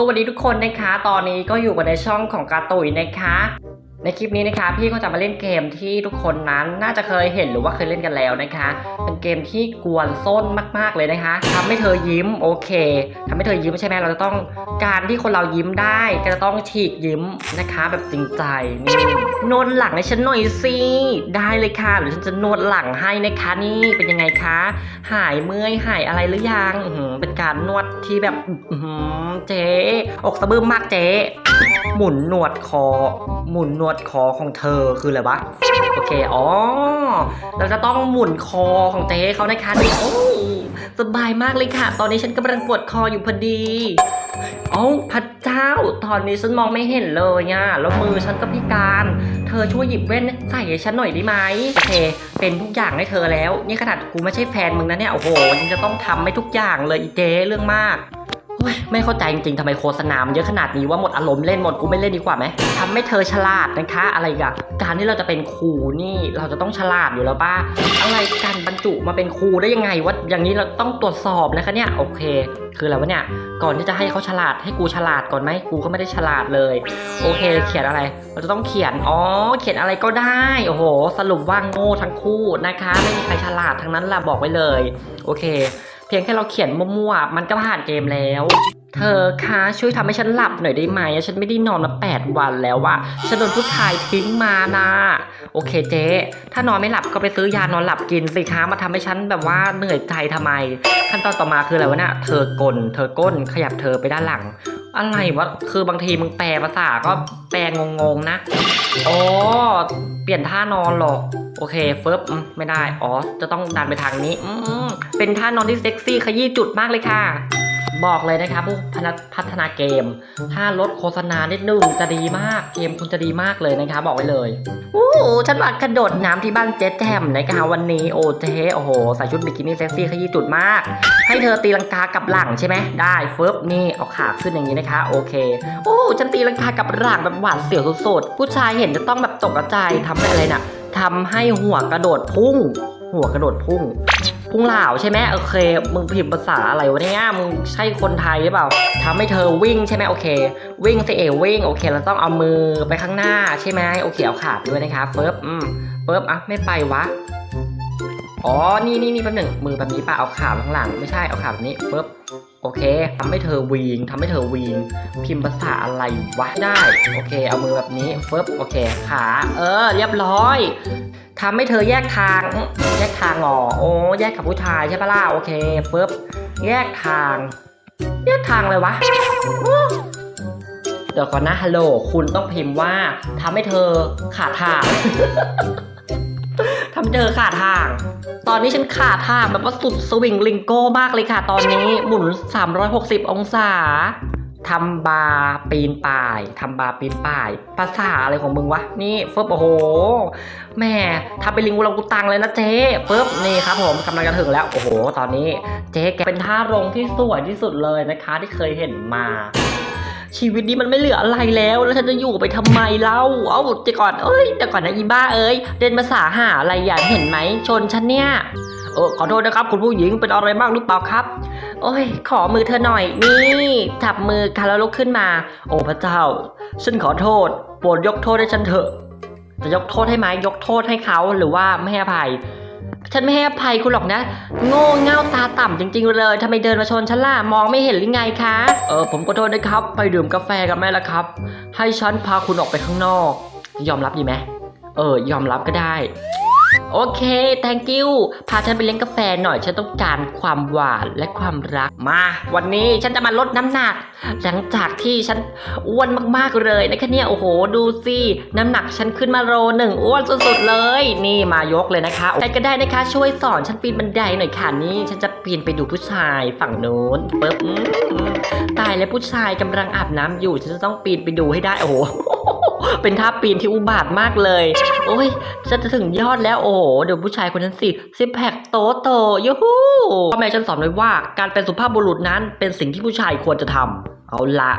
สวัสดีทุกคนนะคะ ตอนนี้ก็อยู่กันในช่องของการตุยนะคะ ในคลิปนี้นะคะ พี่ก็จะมาเล่นเกมที่ทุกคนนั้นน่าจะเคยเห็นหรือว่าเคยเล่นกันแล้วนะคะ เป็นเกมที่กวนส้นมากๆเลยนะคะทำให้เธอยิ้มโอเคทำให้เธอยิ้มใช่ไหมเราจะต้องการที่คนเรายิ้มได้ก็จะต้องฉีกยิ้มนะคะ แบบจริงใจนี่นวดหลังให้ฉันหน่อยสิได้เลยค่ะเดี๋ยวฉันจะนวดหลังให้นะคะนี่เป็นยังไงคะ หายเมื่อยหายอะไรหรือยังเป็นการนวดที่แบบอื เจ๊อกสะบึ้มมากเจ๊หมุนหนวดคอ หมุนหนวดคอของเธอคืออะไรวะโอเคอ๋อเราจะต้องหมุนคอของเจ๊เขานะคะนี่โอ้สบายมากเลยค่ะ ตอนนี้ฉันกำลังปวดคออยู่พอดีเอ้าพระเจ้า ตอนนี้ฉันมองไม่เห็นเลยอะแล้วมือฉันก็พิการ เธอช่วยหยิบแว่นใส่ให้ฉันหน่อยได้ไหมโอเค เป็นทุกอย่างให้เธอแล้ว นี่ขนาดกูไม่ใช่แฟนมึงนะเนี่ยโอ้โหยังจะต้องทำให้ทุกอย่างเลยอีเจ๊เรื่องมาก ไม่เข้าใจจริงๆทำไมโฆษณามันเยอะขนาดนี้ว่าหมดอารมณ์เล่นหมดกูไม่เล่นดีกว่าไหมทำให้เธอฉลาดนะคะ อะไรกันการที่เราจะเป็นครูนี่เราจะต้องฉลาดอยู่แล้วป้าอะไรการบรรจุมาเป็นครูได้ยังไงวะอย่างนี้เราต้องตรวจสอบนะคะเนี่ยโอเค คืออะไรวะเนี่ยก่อนที่จะให้เขาฉลาดให้กูฉลาดก่อนไหมกูก็ไม่ได้ฉลาดเลย โอเค เขียนอะไร เราจะต้องเขียนอ๋อเขียนอะไรก็ได้โอ้โห สรุปว่าโง่ทั้งคู่นะคะ ไม่มีใครฉลาดทั้งนั้นแหละบอกไว้เลย โอเค เพียงแค่เราเขียนมั่วๆ มันก็ผ่านเกมแล้ว เธอคะช่วยทำให้ฉันหลับหน่อยได้ไหม ฉันไม่ได้นอนมาแปดวันแล้วว่าฉันโดนผู้ชายทิ้งมานะโอเคเจ๊ ถ้านอนไม่หลับก็ไปซื้อยานอนหลับกินสิคะมาทำให้ฉันแบบว่าเหนื่อยใจทำไม ขั้นตอนต่อมาคืออะไรวะเนี่ยเธอกลนเธอก้นขยับเธอไปด้านหลัง อะไรวะคือบางทีมึงแปลภาษาก็แปลงงๆนะอ๋อเปลี่ยนท่านอนหรอกโอเคเฟิร์บไม่ได้อ๋อจะต้องดันไปทางนี้อื เป็นท่านอนที่เซ็กซี่ขยี้จุดมากเลยค่ะ บอกเลยนะครับผู้พัฒนาเกม ถ้าลดโฆษณานิดนึงจะดีมากเกมคุณจะดีมากเลยนะคะ บอกไว้เลยอู้ฉันมากระโดดน้ำที่บ้านเจ๊แจมนะคะวันนี้โอ้เจโอ้โหใส่ชุดบิกินี่เซ็กซี่ขยี้จุดมาก ให้เธอตีลังกากับหลังใช่ไหมได้เฟิร์บนี่เอาขาขึ้นอย่างนี้นะคะ โอเคโอ้ฉันตีลังกากับหลังแบบหวาดเสียวสุดๆผู้ชายเห็นจะต้องแบบตกกระจทำให้อะไรน่ะทำให้หัวกระโดดพุ่ง หัวกระโดดพุ่ง พุ่งเหล่าใช่ไหมโอเค มึงพิมพ์ภาษาอะไรวะเนี่ยมึงใช่คนไทยหรือเปล่าทำให้เธอวิ่งใช่ไหมโอเค วิ่งสิเอวิ่งโอเคเราต้องเอามือไปข้างหน้าใช่ไหมโอเคเอาขาไปด้วยนะคะเฟิร์บอืมเฟิร์บอะไม่ไปวะอ๋อ นี่นี่นี่แป๊บหนึ่งมือแบบนี้ป่ะ เอาขาข้างหลัง ไม่ใช่ เอาขาแบบนี้ปึ๊บ โอเคทำให้เธอวีงทำให้เธอวีงพิมพ์ภาษาอะไรวะ ได้ โอเค เอามือแบบนี้ฟึบโอเค ขา เออ เรียบร้อย ทำให้เธอแยกทาง แยกทางอ๋อโอ้แยกกับผู้ชายใช่ปะล่ะโอเคเฟึบแยกทาง แยกทางเลยวะเดี๋ยวก่อนนะฮัลโหลคุณต้องพิมพ์ว่าทำให้เธอขาดทางทำให้เธอขาดทาง ตอนนี้ฉันขาดทางแบบว่าสุดสวิงลิงโก้มากเลยค่ะ ตอนนี้หมุน 360 องศา ทำบาปีนป่ายทำบาปีนป่าย ภาษาอะไรของมึงวะ นี่ฟึบโอ้โห แม่ทำเป็นลิงกุลังกุตังเลยนะเจ๊ฟึบนี่ครับผมกำลังจะถึงแล้ว โอ้โห ตอนนี้ เจ๊แกเป็นท่าลงที่สวยที่สุดเลยนะคะ ที่เคยเห็นมา ชีวิตนี้มันไม่เหลืออะไรแล้ว แล้วฉันจะอยู่ไปทำไมเล่า เอ้าเดี๋ยวก่อน เอ้ยเดี๋ยวก่อนนะอีบ้าเอ้ยเดินภาษาหาอะไรอย่ากเห็นไหมชนฉันเนี่ย เออขอโทษนะครับ คุณผู้หญิงเป็นอะไรบ้างหรือเปล่าครับ โอ้ย ขอมือเธอหน่อยนี่จับมือกันแล้วลุกขึ้นมา โอ้พระเจ้า ฉันขอโทษโปรดยกโทษให้ฉันเถอะจะยกโทษให้ไหมยกโทษให้เขาหรือว่าไม่ให้อภัย ฉันไม่ให้อภัยคุณหรอกนะ โง่เง่าตาต่ำจริง ๆ เลยทำไมเดินมาชนฉันล่ะมองไม่เห็นหรือไงคะเออผมขอโทษนะครับ ไปดื่มกาแฟกันไหมล่ะครับ ให้ฉันพาคุณออกไปข้างนอก ยอมรับดีไหมเออ ยอมรับก็ได้ โอเค thank you พาฉันไปเลี้ยงกาแฟหน่อย ฉันต้องการความหวานและความรัก มา วันนี้ฉันจะมาลดน้ำหนัก หลังจากที่ฉันอ้วนมากๆเลยนะคะเนี่ย โอ้โห ดูสิน้ำหนักฉันขึ้นมาโลหนึ่งอ้วนสุดๆเลย นี่มายกเลยนะคะใครก็ได้นะคะ ช่วยสอนฉันปีนบันไดหน่อยค่ะนี่ ฉันจะปีนไปดูผู้ชายฝั่งโน้นปึ๊บตายแล้วผู้ชายกำลังอาบน้ำอยู่ ฉันจะต้องปีนไปดูให้ได้ โอ้โห เป็นท่าปีนที่อุบาทมากเลย โอ้ยฉันจะถึงยอดแล้วโอ้โหเดี๋ยวผู้ชายคนนั้นสิซิปแพคโตโตยูฮูพ่อแม่ฉันสอนไว้ว่าการเป็นสุภาพบุรุษนั้นเป็นสิ่งที่ผู้ชายควรจะทำเอาละ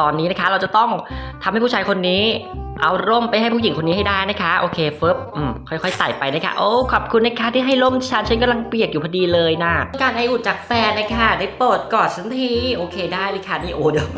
ตอนนี้นะคะเราจะต้องทำให้ผู้ชายคนนี้ เอาร่มไปให้ผู้หญิงคนนี้ให้ได้นะคะ โอเคเฟิร์บค่อยๆใส่ไปนะคะ โอ้ขอบคุณนะคะที่ให้ร่มฉันฉันกำลังเปียกอยู่พอดีเลยนะการให้อุ่นจากแฟนนะคะได้โปรดกอดฉันทีโอเคได้เลยค่ะนี่โอ้เดี๋ยว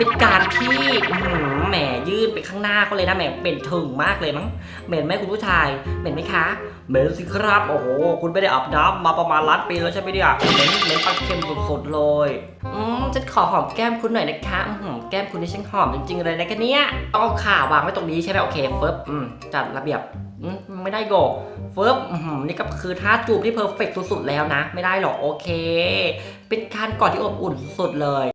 เป็นการที่อื้อหือแหมยื่นไปข้างหน้าเขาเลยนะแหมเป็นถึงมากเลยมั้งเหม็นไหมคุณผู้ชายเหม็นไหมคะเหม็นสิครับโอ้โหคุณไม่ได้อาบน้ำมาประมาณล้านปีแล้วใช่ไหมเนี่ยเหม็นเหม็นปลาเค็มสุดๆเลยอืมฉันขอหอมแก้มคุณหน่อยนะคะอือหือแก้มคุณนี่ช่างหอมจริงๆเลยนะกันเนี่ยต้องเอาขาวางไว้ตรงนี้ใช่ไหมโอเคเฟิร์บอืมจัดระเบียบอืมไม่ได้โกเฟิร์บอือหือนี่ก็คือท่าจูบที่เพอร์เฟกต์สุดๆแล้วนะ ไม่ได้หรอกโอเค เป็นการกอดที่อบอุ่นสุดๆเลย